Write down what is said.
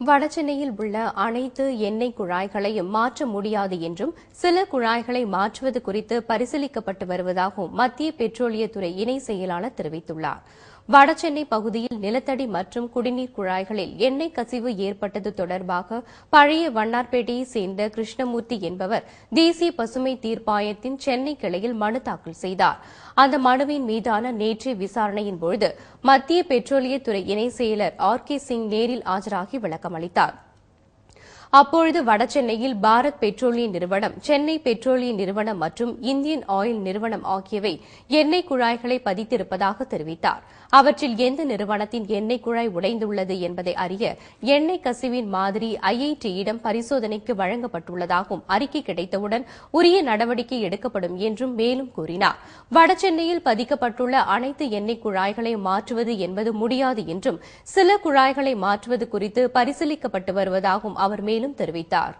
வடசென்னையில் உள்ள அனைத்து எண்ணெய் குழாய்களையும் மாற்ற முடியாது என்றும் சில குழாய்களை மாற்றுவது குறித்து பரிசீலிக்கப்பட்டு வருவதாகவும் மத்திய பெட்ரோலியத்துறை இணை செயலாளர் தெரிவித்துள்ளார். வடசென்னை பகுதியில் நிலத்தடி மற்றும் குடிநீர் குழாய்களில் எண்ணெய் கசிவு ஏற்பட்டது தொடர்பாக பழைய வண்ணார்பேட்டையைச் சேர்ந்த கிருஷ்ணமூர்த்தி என்பவர் தேசிய பசுமை தீர்ப்பாயத்தின் சென்னை கிளையில் மனு தாக்கல் செய்தார். அந்த மனுவின் மீதான நேற்றைய விசாரணையின் பொழுது மத்திய பெட்ரோலியத்துறை இணை செயலர் ஆர் கே சிங் நேரில் ஆஜராகி விளக்கமளித்தார். அப்பொழுது வடசென்னையில் பாரத் பெட்ரோலிய நிறுவனம் சென்னை பெட்ரோலிய நிறுவனம் மற்றும் இந்தியன் ஆயில் நிறுவனம் ஆகியவை எண்ணெய் குழாய்களை பதித்திருப்பதாக தெரிவித்தார். அவற்றில் எந்த நிறுவனத்தின் எண்ணெய் குழாய் உடைந்துள்ளது என்பதை அறிய எண்ணெய் கசிவின் மாதிரி ஐஐடியிடம் பரிசோதனைக்கு வழங்கப்பட்டுள்ளதாகவும் அறிக்கை கிடைத்தவுடன் உரிய நடவடிக்கை எடுக்கப்படும் என்றும் மேலும் கூறினார். வடசென்னையில் பதிக்கப்பட்டுள்ள அனைத்து எண்ணெய் குழாய்களை மாற்றுவது என்பது முடியாது என்றும் சில குழாய்களை மாற்றுவது குறித்து பரிசீலிக்கப்பட்டு வருவதாகவும் அவர் மேலும் மேலும் தெரிவித்தார்.